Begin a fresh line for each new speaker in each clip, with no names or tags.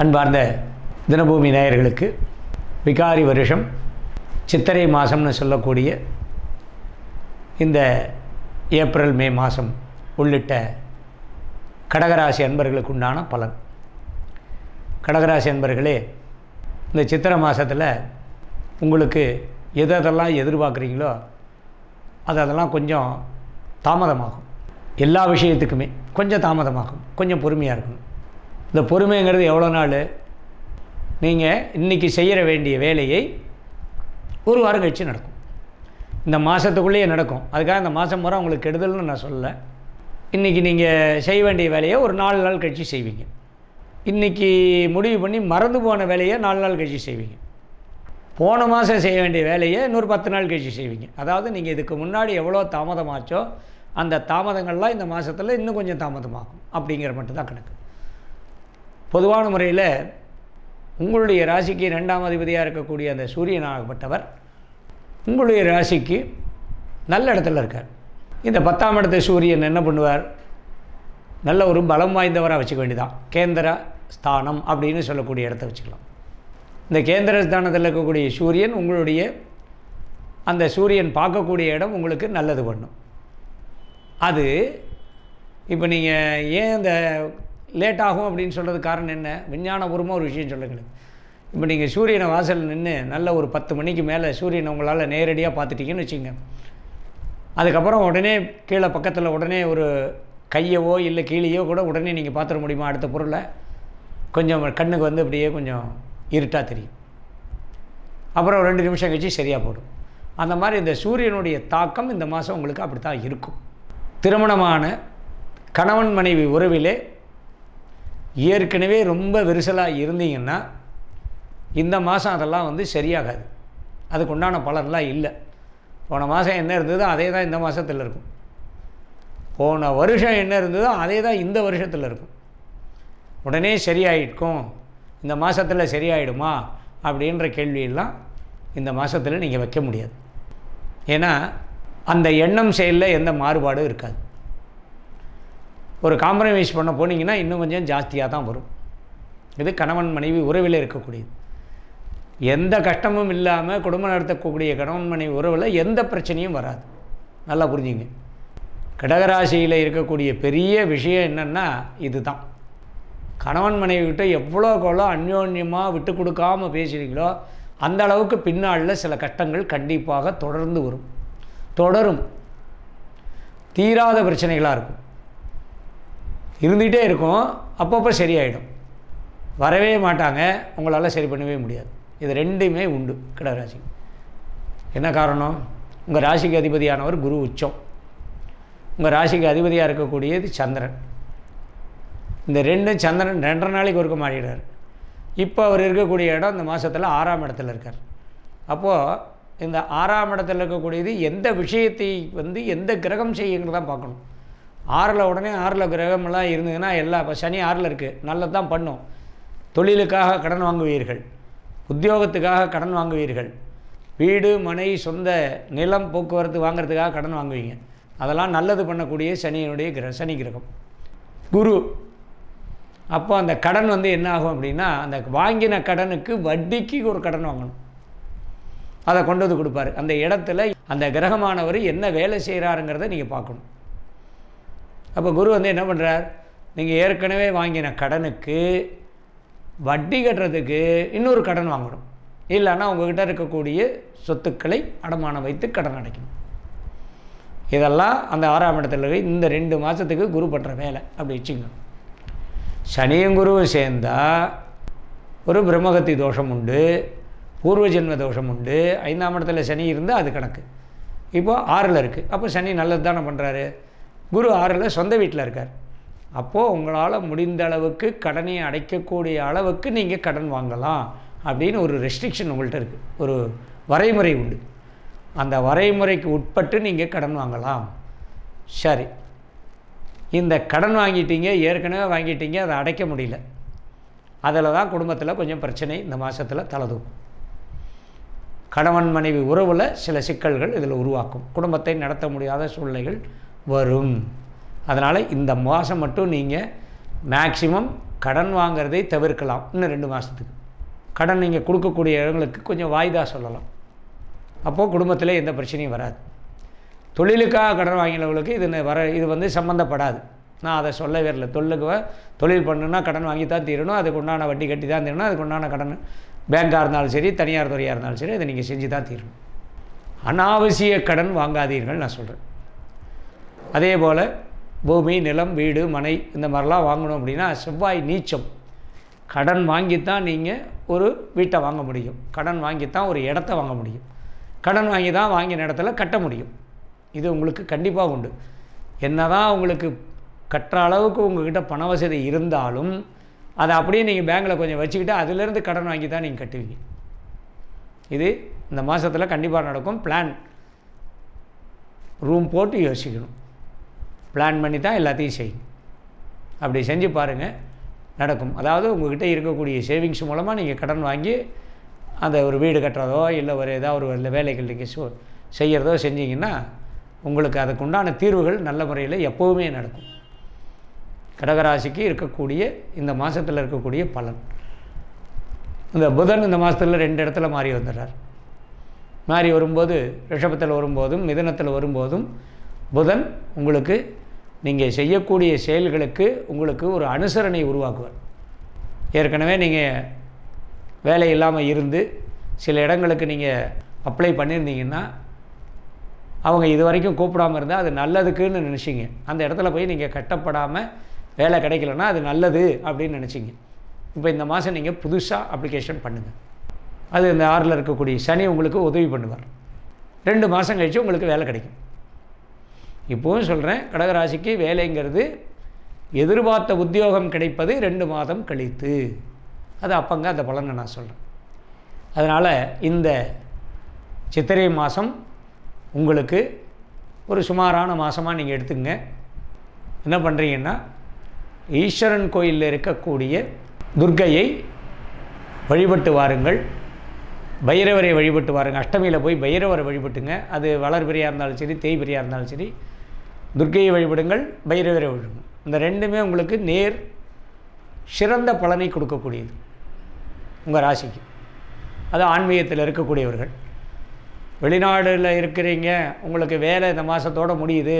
அன்பார்ந்த தினபூமி நேயர்களுக்கு விகாரி வருஷம் சித்திரை மாதம்னு சொல்லக்கூடிய இந்த ஏப்ரல் மே மாதம் உள்ளிட்ட கடகராசி அன்பர்களுக்கு உண்டான பலன். கடகராசி அன்பர்களே இந்த சித்திரை மாதத்தில் உங்களுக்கு எது எதெல்லாம் எதிர்பார்க்குறீங்களோ அது அதெல்லாம் கொஞ்சம் தாமதமாகும். எல்லா விஷயத்துக்குமே கொஞ்சம் தாமதமாகும். கொஞ்சம் பொறுமையாக இருக்கணும். இந்த பொறுமைங்கிறது எவ்வளோ நாள்? நீங்கள் இன்றைக்கி செய்கிற வேண்டிய வேலையை ஒரு வாரம் கழித்து நடக்கும். இந்த மாதத்துக்குள்ளேயே நடக்கும். அதுக்காக இந்த மாதம் முறை உங்களுக்கு கெடுதல்னு நான் சொல்லலை. இன்றைக்கி நீங்கள் செய்ய வேண்டிய வேலையை ஒரு நாலு நாள் கழித்து செய்வீங்க. இன்றைக்கி முடிவு பண்ணி மறந்து போன வேலையை நாலு நாள் கழித்து செய்வீங்க. போன மாதம் செய்ய வேண்டிய வேலையை இன்னொரு பத்து நாள் கழித்து செய்வீங்க. அதாவது நீங்கள் இதுக்கு முன்னாடி எவ்வளோ தாமதமாச்சோ அந்த தாமதங்கள்லாம் இந்த மாதத்தில் இன்னும் கொஞ்சம் தாமதமாகும். அப்படிங்கிற மட்டும்தான் கணக்கு. பொதுவான முறையில் உங்களுடைய ராசிக்கு ரெண்டாம் அதிபதியாக இருக்கக்கூடிய அந்த சூரியனாகப்பட்டவர் உங்களுடைய ராசிக்கு நல்ல இடத்துல இருக்கார். இந்த பத்தாம் இடத்த சூரியன் என்ன பண்ணுவார்? நல்ல ஒரு பலம் வாய்ந்தவராக வச்சுக்க வேண்டியதான் கேந்திர ஸ்தானம் அப்படின்னு சொல்லக்கூடிய இடத்த வச்சுக்கலாம். இந்த கேந்திர ஸ்தானத்தில் இருக்கக்கூடிய சூரியன் உங்களுடைய அந்த சூரியன் பார்க்கக்கூடிய இடம் உங்களுக்கு நல்லது பண்ணும். அது இப்போ நீங்கள் ஏன் இந்த லேட் ஆகும் அப்படின்னு சொல்கிறது காரணம் என்ன? விஞ்ஞானபூர்வமாக ஒரு விஷயம் சொல்லுங்கள். இப்போ நீங்கள் சூரியனை வாசல் நின்று நல்ல ஒரு பத்து மணிக்கு மேலே சூரியனை உங்களால் நேரடியாக பார்த்துட்டீங்கன்னு வச்சுங்க அதுக்கப்புறம் உடனே கீழே பக்கத்தில் உடனே ஒரு கையவோ இல்லை கீழேயோ கூட உடனே நீங்கள் பார்த்துட முடியுமா? அடுத்த பொருளை. கொஞ்சம் கண்ணுக்கு வந்து அப்படியே கொஞ்சம் இருட்டாக தெரியும். அப்புறம் ரெண்டு நிமிஷம் கழிச்சு சரியாக போடும். அந்த மாதிரி இந்த சூரியனுடைய தாக்கம் இந்த மாதம் உங்களுக்கு அப்படி தான் இருக்கும். திருமணமான கணவன் மனைவி உறவிலே ஏற்கனவே ரொம்ப விரிசலாக இருந்தீங்கன்னா இந்த மாதம் அதெல்லாம் வந்து சரியாகாது. அதுக்கு உண்டான பலன்லாம் இல்லை. போன மாதம் என்ன இருந்ததோ அதே தான் இந்த மாதத்தில் இருக்கும். போன வருஷம் என்ன இருந்ததோ அதே தான் இந்த வருஷத்தில் இருக்கும். உடனே சரியாயிடும் இந்த மாதத்தில் சரியாயிடுமா? அப்படின்ற கேள்வியெல்லாம் இந்த மாதத்தில் நீங்கள் வைக்க முடியாது. ஏன்னா அந்த எண்ணம் செயலில் எந்த மாறுபாடும் இருக்காது. ஒரு காம்ப்ரமைஸ் பண்ண போனீங்கன்னா இன்னும் கொஞ்சம் ஜாஸ்தியாக தான் வரும். இது கணவன் மனைவி உறவில் இருக்கக்கூடியது. எந்த கஷ்டமும் இல்லாமல் குடும்பம் நடத்தக்கூடிய கணவன் மனைவி உறவில் எந்த பிரச்சனையும் வராது. நல்லா புரிஞ்சுங்க. கடகராசியில் இருக்கக்கூடிய பெரிய விஷயம் என்னென்னா இது தான் கணவன் மனைவி விட்டு எவ்வளோக்கு அந்யோன்யமாக விட்டு கொடுக்காமல் பேசுகிறீங்களோ அந்த அளவுக்கு பின்னாளில் சில கஷ்டங்கள் கண்டிப்பாக தொடர்ந்து வரும். தொடரும். தீராத பிரச்சனைகளாக இருக்கும். இருந்துகிட்டே இருக்கும் அப்பப்போ சரியாயிடும். வரவே மாட்டாங்க உங்களால் சரி பண்ணவே முடியாது. இது ரெண்டுமே உண்டு கடகராசி. என்ன காரணம்? உங்கள் ராசிக்கு அதிபதியானவர் குரு உச்சம். உங்கள் ராசிக்கு அதிபதியாக இருக்கக்கூடியது சந்திரன். இந்த ரெண்டு சந்திரன் ரெண்டரை நாளைக்கு ஒருக்க மாறிடுறார். இப்போ அவர் இருக்கக்கூடிய இடம் இந்த மாதத்தில் ஆறாம் இடத்துல இருக்கார். அப்போது இந்த ஆறாம் இடத்துல இருக்கக்கூடியது எந்த விஷயத்தை வந்து எந்த கிரகம் செய்யுங்கிறதான் பார்க்கணும். ஆறில் உடனே ஆறில் கிரகமெல்லாம் இருந்ததுன்னா எல்லா இப்போ சனி ஆறில் இருக்குது நல்லது தான் பண்ணும். தொழிலுக்காக கடன் வாங்குவீர்கள். உத்தியோகத்துக்காக கடன் வாங்குவீர்கள். வீடு மனை சொந்த நிலம் போக்குவரத்து வாங்குறதுக்காக கடன் வாங்குவீங்க. அதெல்லாம் நல்லது பண்ணக்கூடிய சனியினுடைய கிர சனி கிரகம். குரு. அப்போ அந்த கடன் வந்து என்ன ஆகும் அப்படின்னா அந்த வாங்கின கடனுக்கு வட்டிக்கு ஒரு கடன் வாங்கணும். அதை கொண்டு வந்து கொடுப்பாரு. அந்த இடத்துல அந்த கிரகமானவர் என்ன வேலை செய்கிறாருங்கிறத நீங்கள் பார்க்கணும். அப்போ குரு வந்து என்ன பண்ணுறார் நீங்கள் ஏற்கனவே வாங்கின கடனுக்கு வட்டி கட்டுறதுக்கு இன்னொரு கடன் வாங்கணும். இல்லைன்னா உங்கள்கிட்ட இருக்கக்கூடிய சொத்துக்களை அடமானம் வைத்து கடன் அடைக்கணும். இதெல்லாம் அந்த ஆறாம் இடத்துல இந்த ரெண்டு மாதத்துக்கு குரு பண்ணுற வேலை. அப்படி வச்சுக்கணும் சனியும் குருவும் சேர்ந்தால் ஒரு பிரம்மகத்தி தோஷம் உண்டு பூர்வ ஜென்ம தோஷம் உண்டு. ஐந்தாம் இடத்துல சனி இருந்தால் அது கணக்கு. இப்போது ஆறில் இருக்குது அப்போ சனி நல்லது தானே பண்ணுறாரு குரு ஆறில் சொந்த வீட்டில் இருக்கார். அப்போது உங்களால் முடிந்த அளவுக்கு கடனை அடைக்கக்கூடிய அளவுக்கு நீங்கள் கடன் வாங்கலாம் அப்படின்னு ஒரு ரெஸ்ட்ரிக்ஷன் உங்கள்கிட்ட இருக்குது ஒரு வரைமுறை உண்டு. அந்த வரைமுறைக்கு உட்பட்டு நீங்கள் கடன் வாங்கலாம். சரி. இந்த கடன் வாங்கிட்டீங்க ஏற்கனவே வாங்கிட்டீங்க அதை அடைக்க முடியல. அதில் தான் குடும்பத்தில் கொஞ்சம் பிரச்சனை இந்த மாதத்தில் தலதூக்கும் கணவன் மனைவி உறவில் சில சிக்கல்கள் இதில் உருவாக்கும். குடும்பத்தை நடத்த முடியாத சூழ்நிலைகள் வரும். அதனால் இந்த மாதம் மட்டும் நீங்கள் மேக்சிமம் கடன் வாங்குறதை தவிர்க்கலாம். இன்னும் ரெண்டு மாதத்துக்கு கடன் நீங்கள் கொடுக்கக்கூடிய இடங்களுக்கு கொஞ்சம் வாய்தா சொல்லலாம். அப்போது குடும்பத்தில் எந்த பிரச்சனையும் வராது. தொழிலுக்காக கடன் வாங்கினவங்களுக்கு இது வர இது வந்து சம்மந்தப்படாது நான் அதை சொல்லவே இல்லை. தொழிலுக்கு தொழில் பண்ணுன்னா கடன் வாங்கி தான் தீரணும். அதுக்கு உண்டான வட்டி கட்டி தான் தீரணும். அதுக்கு உண்டான கடன் பேங்காக இருந்தாலும் சரி தனியார் துறையாக இருந்தாலும் சரி அதை நீங்கள் செஞ்சு தான் தீரணும். அனாவசிய கடன் வாங்காதீர்கள் நான் சொல்கிறேன் அதே போல் பூமி நிலம் வீடு மனை இந்த மாதிரிலாம் வாங்கணும் அப்படின்னா செவ்வாய் நீச்சம். கடன் வாங்கித்தான் நீங்கள் ஒரு வீட்டை வாங்க முடியும். கடன் வாங்கித்தான் ஒரு இடத்த வாங்க முடியும். கடன் வாங்கி தான் வாங்கின இடத்துல கட்ட முடியும். இது உங்களுக்கு கண்டிப்பாக உண்டு. என்ன தான் உங்களுக்கு கட்டுற அளவுக்கு உங்கள்கிட்ட பண வசதி இருந்தாலும் அதை அப்படியே நீங்கள் பேங்க்கில் கொஞ்சம் வச்சுக்கிட்டு அதிலேருந்து கடன் வாங்கி தான் நீங்கள் கட்டுவீங்க. இது இந்த மாதத்தில் கண்டிப்பாக நடக்கும். பிளான். ரூம் போட்டு யோசிக்கணும். பிளான் பண்ணி தான் எல்லாத்தையும் செய்யணும் அப்படி செஞ்சு பாருங்கள் நடக்கும். அதாவது உங்கள்கிட்ட இருக்கக்கூடிய சேவிங்ஸ் மூலமாக நீங்கள் கடன் வாங்கி அந்த ஒரு வீடு கட்டுறதோ இல்லை ஒரு ஏதாவது ஒரு இல்லை வேலைகள் நீங்கள் செய்கிறதோ செஞ்சீங்கன்னா உங்களுக்கு அதுக்கு உண்டான தீர்வுகள் நல்ல முறையில் எப்போவுமே நடக்கும். கடகராசிக்கு இருக்கக்கூடிய இந்த மாதத்தில் இருக்கக்கூடிய பலன். இந்த புதன் இந்த மாதத்தில் ரெண்டு இடத்துல மாறி வந்துடுறார். மாறி வரும்போது ரிஷபத்தில் வரும்போதும் மிதனத்தில் வரும்போதும் புதன் உங்களுக்கு நீங்கள் செய்யக்கூடிய செயல்களுக்கு உங்களுக்கு ஒரு அனுசரணை உருவாக்குவார். ஏற்கனவே நீங்கள் வேலை இல்லாமல் இருந்து சில இடங்களுக்கு நீங்கள் அப்ளை பண்ணியிருந்தீங்கன்னா அவங்க இது வரைக்கும் கூப்பிடாம இருந்தால் அது நல்லதுக்குன்னு நினச்சிங்க. அந்த இடத்துல போய் நீங்கள் கட்டப்படாமல் வேலை கிடைக்கலன்னா அது நல்லது அப்படின்னு நினச்சிங்க. இப்போ இந்த மாதம் நீங்கள் புதுசாக அப்ளிகேஷன் பண்ணுங்கள் அது இந்த ஆறில் இருக்கக்கூடிய சனி உங்களுக்கு உதவி பண்ணுவார். ரெண்டு மாதம் கழித்து உங்களுக்கு வேலை கிடைக்கும். இப்போவும் சொல்கிறேன் கடகராசிக்கு வேலைங்கிறது எதிர்பார்த்த உத்தியோகம் கிடைப்பது ரெண்டு மாதம் கழித்து. அது அப்பங்க அந்த பலனை நான் சொல்கிறேன் அதனால் இந்த சித்திரை மாதம் உங்களுக்கு ஒரு சுமாரான மாதமாக நீங்கள் எடுத்துங்க என்ன பண்ணுறீங்கன்னா ஈஸ்வரன் கோயிலில் இருக்கக்கூடிய துர்கையை வழிபட்டு வாருங்கள். பைரவரை வழிபட்டு வாருங்க. அஷ்டமியில் போய் பைரவரை வழிபட்டுங்க. அது வளர்பிரியாக இருந்தாலும் சரி தேய்பிரியாக இருந்தாலும் சரி துர்க்கையை வழிபடுங்கள் பைரவரை வழிபடுங்கள். இந்த ரெண்டுமே உங்களுக்கு நேர் சிறந்த பலனை கொடுக்கக்கூடியது. உங்கள் ராசிக்கு. அது ஆன்மீகத்தில் இருக்கக்கூடியவர்கள். வெளிநாடில் இருக்கிறீங்க உங்களுக்கு வேலை இந்த மாதத்தோட முடியுது.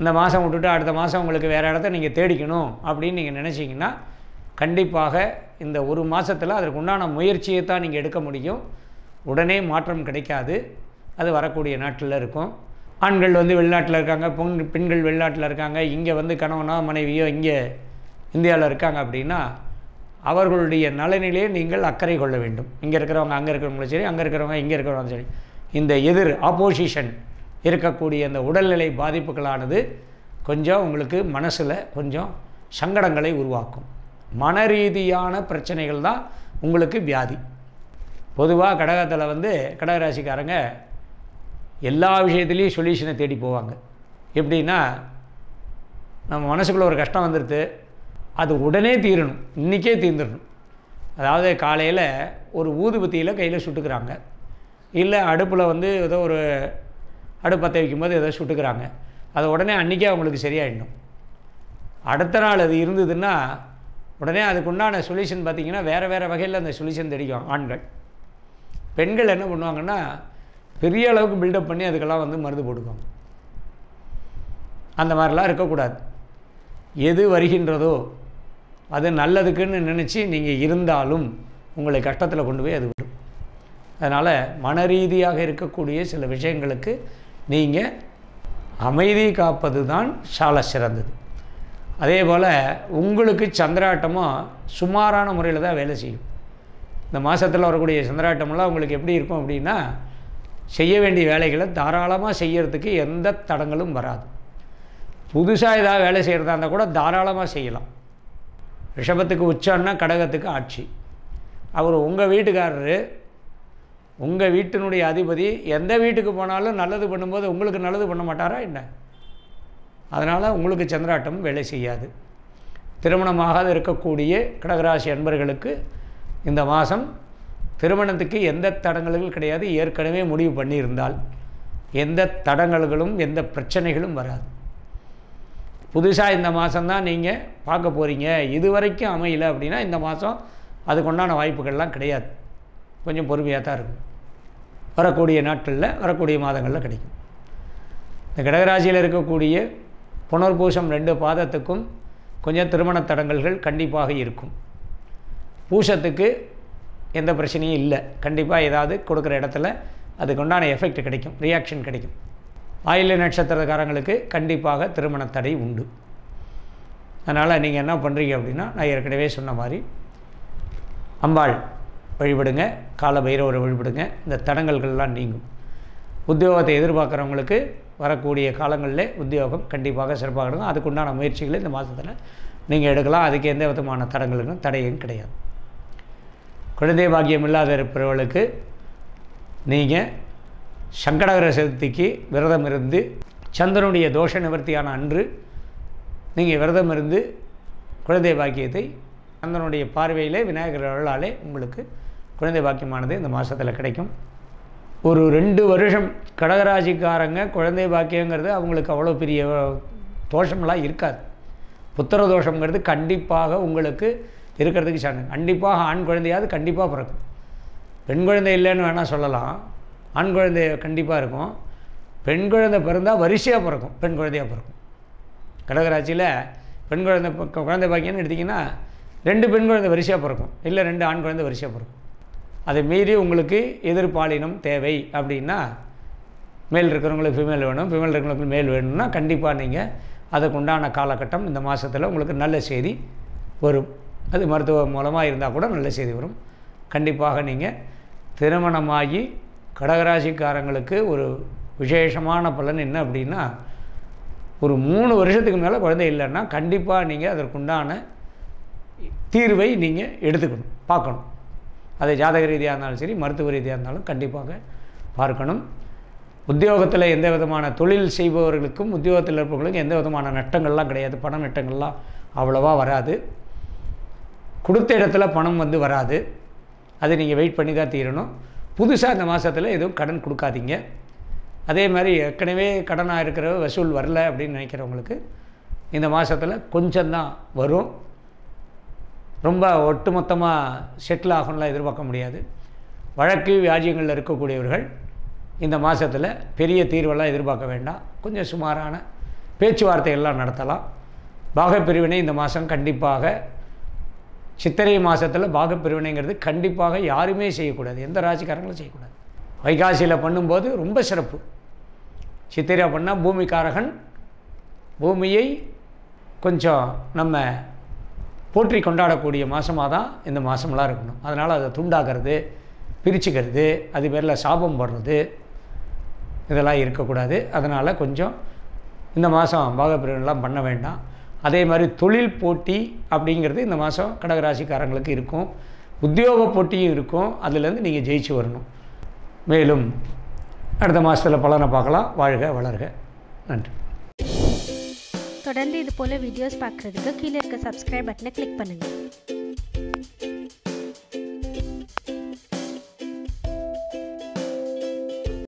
இந்த மாதம் விட்டுட்டு அடுத்த மாதம் உங்களுக்கு வேறு இடத்த நீங்கள் தேடிக்கணும் அப்படின்னு நீங்கள் நினச்சிங்கன்னா கண்டிப்பாக இந்த ஒரு மாதத்தில் அதற்கு உண்டான முயற்சியை தான் நீங்கள் எடுக்க முடியும். உடனே மாற்றம் கிடைக்காது. அது வரக்கூடிய நாட்டில் இருக்கும். ஆண்கள் வந்து வெளிநாட்டில் இருக்காங்க பொன் பெண்கள் வெளிநாட்டில் இருக்காங்க இங்கே வந்து கணவனோ மனைவியோ இங்கே இந்தியாவில் இருக்காங்க அப்படின்னா அவர்களுடைய நலனிலே நீங்கள் அக்கறை கொள்ள வேண்டும். இங்கே இருக்கிறவங்க அங்கே இருக்கிறவங்களும் சரி அங்கே இருக்கிறவங்க இங்கே இருக்கிறவங்க சரி. இந்த எதிர் ஆப்போசிஷன் இருக்கக்கூடிய இந்த உடல்நிலை பாதிப்புகளானது கொஞ்சம் உங்களுக்கு மனசில் கொஞ்சம் சங்கடங்களை உருவாக்கும். மன ரீதியான பிரச்சனைகள் தான் உங்களுக்கு வியாதி. பொதுவாக கடகத்தில் வந்து கடகராசிக்காரங்க எல்லா விஷயத்துலேயும் சொல்யூஷனை தேடி போவாங்க. எப்படின்னா நம்ம மனசுக்குள்ளே ஒரு கஷ்டம் வந்துடுது அது உடனே தீரணும். இன்றைக்கே தீர்ந்துடணும். அதாவது காலையில் ஒரு ஊதுபத்தியில் கையில் சுட்டுக்கிறாங்க. இல்லை அடுப்பில் வந்து ஏதோ ஒரு அடுப்பத்தை வைக்கும்போது ஏதோ சுட்டுக்கிறாங்க. அது உடனே அன்றைக்கே அவங்களுக்கு சரியாயிடணும். அடுத்த நாள் அது இருந்ததுன்னா உடனே அதுக்குண்டான சொல்யூஷன் பார்த்திங்கன்னா வேறு வேறு வகையில் அந்த சொல்யூஷன் தெடிக்கும் ஆண்கள். பெண்கள் என்ன பண்ணுவாங்கன்னா பெரிய அளவுக்கு பில்டப் பண்ணி அதுக்கெல்லாம் வந்து மருந்து போட்டுக்கோங்க. அந்த மாதிரிலாம் இருக்கக்கூடாது. எது வருகின்றதோ அது நல்லதுக்குன்னு நினச்சி நீங்கள் இருந்தாலும் உங்களை கஷ்டத்தில் கொண்டு போய் அது விடும். அதனால் மன ரீதியாக இருக்கக்கூடிய சில விஷயங்களுக்கு நீங்கள் அமைதி காப்பது தான் சால சிறந்தது. அதே போல் உங்களுக்கு சந்திராட்டமும் சுமாரான முறையில் தான் வேலை செய்யும். இந்த மாதத்தில் வரக்கூடிய சந்திராட்டமெல்லாம் உங்களுக்கு எப்படி இருக்கும் அப்படின்னா செய்ய வேண்டிய வேலைகளை தாராளமாக செய்யறதுக்கு எந்த தடங்களும் வராது. புதுசாக ஏதாவது வேலை செய்கிறதா இருந்தால் கூட தாராளமாக செய்யலாம். ரிஷபத்துக்கு உச்சம்னா கடகத்துக்கு ஆட்சி. அவர் உங்கள் வீட்டுக்காரரு உங்கள் வீட்டினுடைய அதிபதி எந்த வீட்டுக்கு போனாலும் நல்லது பண்ணும்போது உங்களுக்கு நல்லது பண்ண மாட்டாரா என்ன? அதனால் உங்களுக்கு சந்திராட்டம் வேலை செய்யாது. திருமணமாகாத இருக்கக்கூடிய கடகராசி அன்பர்களுக்கு இந்த மாதம் திருமணத்துக்கு எந்த தடங்களும் கிடையாது. ஏற்கனவே முடிவு பண்ணியிருந்தால் எந்த தடங்கல்களும் எந்த பிரச்சனைகளும் வராது. புதுசாக இந்த மாதம்தான் நீங்கள் பார்க்க போகிறீங்க இது வரைக்கும் அமையல அப்படின்னா இந்த மாதம் அதுக்குண்டான வாய்ப்புகள்லாம் கிடையாது. கொஞ்சம் பொறுமையாக தான் இருக்கும். வரக்கூடிய நாட்களில் வரக்கூடிய மாதங்களில் கிடைக்கும். இந்த கடகராசியில் இருக்கக்கூடிய புனர்பூசம் ரெண்டு பாதத்துக்கும் கொஞ்சம் திருமண தடங்கல்கள் கண்டிப்பாக இருக்கும். பூசத்துக்கு எந்த பிரச்சனையும் இல்லை. கண்டிப்பாக ஏதாவது கொடுக்குற இடத்துல அதுக்கு உண்டான எஃபெக்ட் கிடைக்கும். ரியாக்ஷன் கிடைக்கும். ஆயில்ய நட்சத்திரக்காரங்களுக்கு கண்டிப்பாக திருமண தடை உண்டு. அதனால் நீங்கள் என்ன பண்ணுறீங்க அப்படின்னா நான் ஏற்கனவே சொன்ன மாதிரி அம்பாள் வழிபடுங்க கால பைரவரை வழிபடுங்க. இந்த தடங்கல்கள்லாம் நீங்கும். உத்தியோகத்தை எதிர்பார்க்குறவங்களுக்கு வரக்கூடிய காலங்களில் உத்தியோகம் கண்டிப்பாக சிறப்பாக இருக்கும். அதுக்குண்டான முயற்சிகளை இந்த மாதத்தில் நீங்கள் எடுக்கலாம். அதுக்கு எந்த விதமான தடங்களுக்கும் தடையும் கிடையாது. குழந்தை பாக்கியம் இல்லாத இருப்பவர்களுக்கு நீங்கள் சங்கடகர சதுர்த்திக்கு விரதம் இருந்து சந்திரனுடைய தோஷ நிவர்த்தியான அன்று நீங்கள் விரதம் இருந்து குழந்தை பாக்கியத்தை சந்திரனுடைய பார்வையிலே விநாயகர் அருளாலே உங்களுக்கு குழந்தை பாக்கியமானது இந்த மாதத்தில் கிடைக்கும். ஒரு ரெண்டு வருஷம் கடகராசிக்காரங்க குழந்தை பாக்கியங்கிறது அவங்களுக்கு அவ்வளோ பெரிய தோஷமெல்லாம் இருக்காது. புத்திர தோஷங்கிறது கண்டிப்பாக உங்களுக்கு இருக்கிறதுக்கு சான்று. கண்டிப்பாக ஆண் குழந்தையாவது கண்டிப்பாக பிறக்கும். பெண் குழந்தை இல்லைன்னு வேணால் சொல்லலாம். ஆண் குழந்தை கண்டிப்பாக இருக்கும். பெண் குழந்தை பிறந்தால் வரிசையாக பிறக்கும். பெண் குழந்தையாக பிறக்கும். கடகராட்சியில் பெண் குழந்தை ப- குழந்தை பாக்கியம்னு எடுத்திங்கன்னா ரெண்டு பெண் குழந்தை வரிசையாக பிறக்கும். இல்லை ரெண்டு ஆண் குழந்தை வரிசையாக பிறக்கும். அதை மீறி உங்களுக்கு எதிர்பாலினம் தேவை அப்படின்னா மேல் இருக்கிறவங்களுக்கு ஃபீமேல் வேணும். ஃபீமேல் இருக்கிறவங்களுக்கு மேல் வேணும்னா கண்டிப்பாக நீங்கள் அதுக்குண்டான காலகட்டம் இந்த மாதத்தில் உங்களுக்கு நல்ல செய்தி வரும். அது மருத்துவம் மூலமாக இருந்தால் கூட நல்ல செய்தி வரும். கண்டிப்பாக நீங்கள் திருமணமாகி கடகராசிக்காரங்களுக்கு ஒரு விசேஷமான பலன் என்ன அப்படின்னா ஒரு மூணு வருஷத்துக்கு மேலே குழந்தை இல்லைன்னா கண்டிப்பாக நீங்கள் அதற்குண்டான தீர்வை நீங்கள் எடுத்துக்கணும் பார்க்கணும். அது ஜாதக ரீதியாக இருந்தாலும் சரி மருத்துவ ரீதியாக இருந்தாலும் கண்டிப்பாக பார்க்கணும். உத்தியோகத்தில் எந்த விதமான தொழில் செய்பவர்களுக்கும் உத்தியோகத்தில் இருப்பவர்களுக்கும் எந்த விதமான நட்டங்கள்லாம் கிடையாது. பண நட்டங்கள்லாம் அவ்வளோவா வராது. கொடுத்த இடத்துல பணம் வந்து வராது. அது நீங்கள் வெயிட் பண்ணி தான் தீரணும். புதுசாக இந்த மாதத்தில் எதுவும் கடன் கொடுக்காதீங்க. அதே மாதிரி ஏற்கனவே கடனாக இருக்கிற வசூல் வரல அப்படின்னு நினைக்கிறவங்களுக்கு இந்த மாதத்தில் கொஞ்சம்தான் வரும். ரொம்ப ஒட்டுமொத்தமாக செட்டில் ஆகணும்லாம் எதிர்பார்க்க முடியாது. வழக்கு வியாஜியங்களில் இருக்கக்கூடியவர்கள் இந்த மாதத்தில் பெரிய தீர்வெல்லாம் எதிர்பார்க்க வேண்டாம். கொஞ்சம் சுமாரான பேச்சுவார்த்தைகள்லாம் நடத்தலாம். பாகப்பிரிவினை இந்த மாதம் கண்டிப்பாக சித்திரை மாதத்தில் பாகப்பிரிவினைங்கிறது கண்டிப்பாக யாருமே செய்யக்கூடாது. எந்த ராசிக்காரங்களும் செய்யக்கூடாது. வைகாசியில் பண்ணும்போது ரொம்ப சிறப்பு. சித்திரை பண்ணால் பூமிக்காரகன் பூமியை கொஞ்சம் நம்ம போற்றி கொண்டாடக்கூடிய மாதமாக தான் இந்த மாதம்லாம் இருக்கணும். அதனால் அதை துண்டாக்குறது பிரிச்சுக்கிறது அது பேரில் சாபம் போடுறது இதெல்லாம் இருக்கக்கூடாது. அதனால் கொஞ்சம் இந்த மாதம் பாகப்பிரிவினைலாம் பண்ண வேண்டாம். அதே மாதிரி தொழில் போட்டி அப்படிங்கிறது இந்த மாதம் கடகராசிக்காரங்களுக்கு இருக்கும். உத்தியோக போட்டியும் இருக்கும். அதுலேருந்து நீங்கள் ஜெயிச்சு வரணும். மேலும் அடுத்த மாதத்தில் பலனை பார்க்கலாம். வாழ்க வளர்க. நன்றி.
தொடர்ந்து இது போல வீடியோஸ் பார்க்குறதுக்கு கீழே இருக்க சப்ஸ்கிரைப் பட்டனை கிளிக் பண்ணுங்கள்